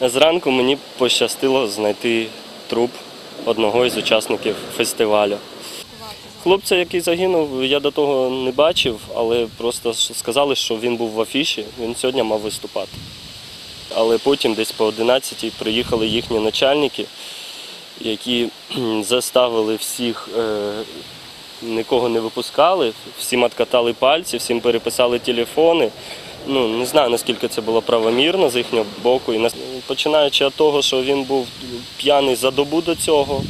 Зранку мені пощастило знайти труп одного із учасників фестивалю. Хлопця, який загинув, я до того не бачив, але просто сказали, що він був в афіші, він сьогодні мав виступати. Але потім десь по 11 приїхали їхні начальники, які заставили всіх, е, нікого не випускали, всім откатали пальці, всім переписали телефони. Ну, не знаю, наскільки це було правомірно з їхнього боку. І починаючи від того, що він був п'яний за добу до цього,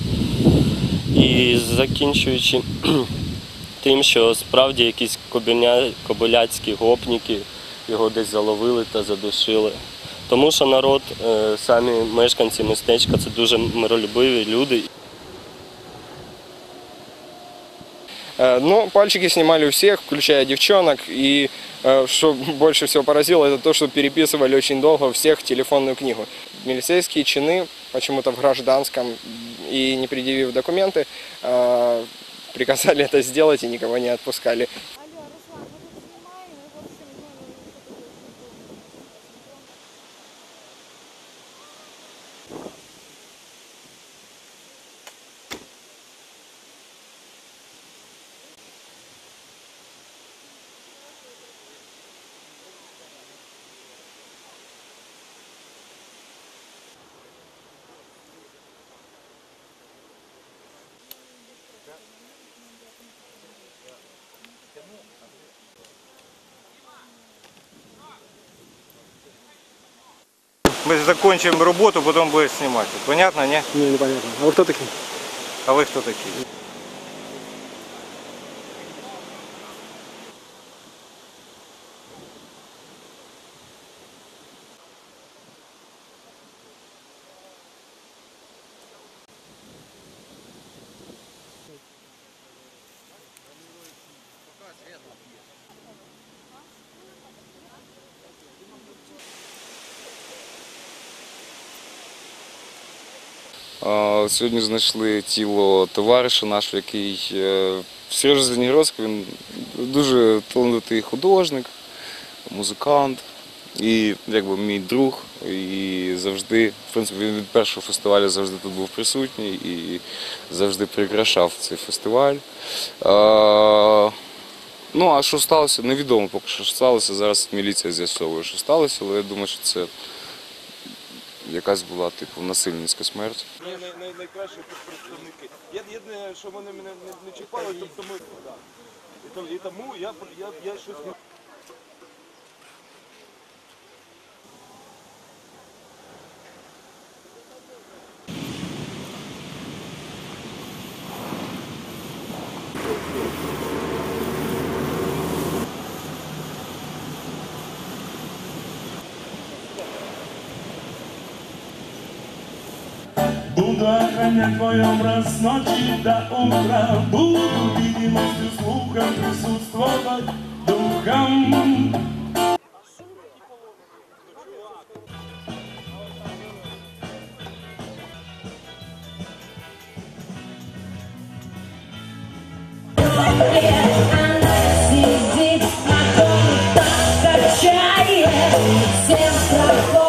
і закінчуючи тим, що справді якісь кобиля- кобиляцькі гопніки його десь заловили та задушили. Тому що народ, е, самі мешканці містечка це дуже миролюбиві люди. Э, Но пальчики снимали у всех, включая девчонок. И что больше всего поразило, это то, что переписывали очень долго всех телефонную книгу. Милицейские чины, почему-то в гражданском, и не предъявив документы, э, приказали это сделать и никого не отпускали. Мы закончим работу, потом будешь снимать. Понятно, не? Не, непонятно. А вы кто такие? А вы кто такие? А, Сьогодні знайшли тіло товариша нашого, який е, Сережа Звенігородський, він дуже талановитий художник, музикант і якби мій друг. І завжди, в принципі, він від першого фестивалю завжди тут був присутній і завжди прикрашав цей фестиваль. Ну, а що сталося, невідомо поки що сталося. Зараз міліція з'ясовує, що сталося, але я думаю, що це якась була типу насильницька смерть. Най, най, най, найкращі представники. Єдине, що вони мене не, чіпали, тобто ми. І, тому- я, я щось Буду охранять твой образ ночи до утра Буду видимостью слуха присутствовать духом Сидит потом, так качает, всем страхом.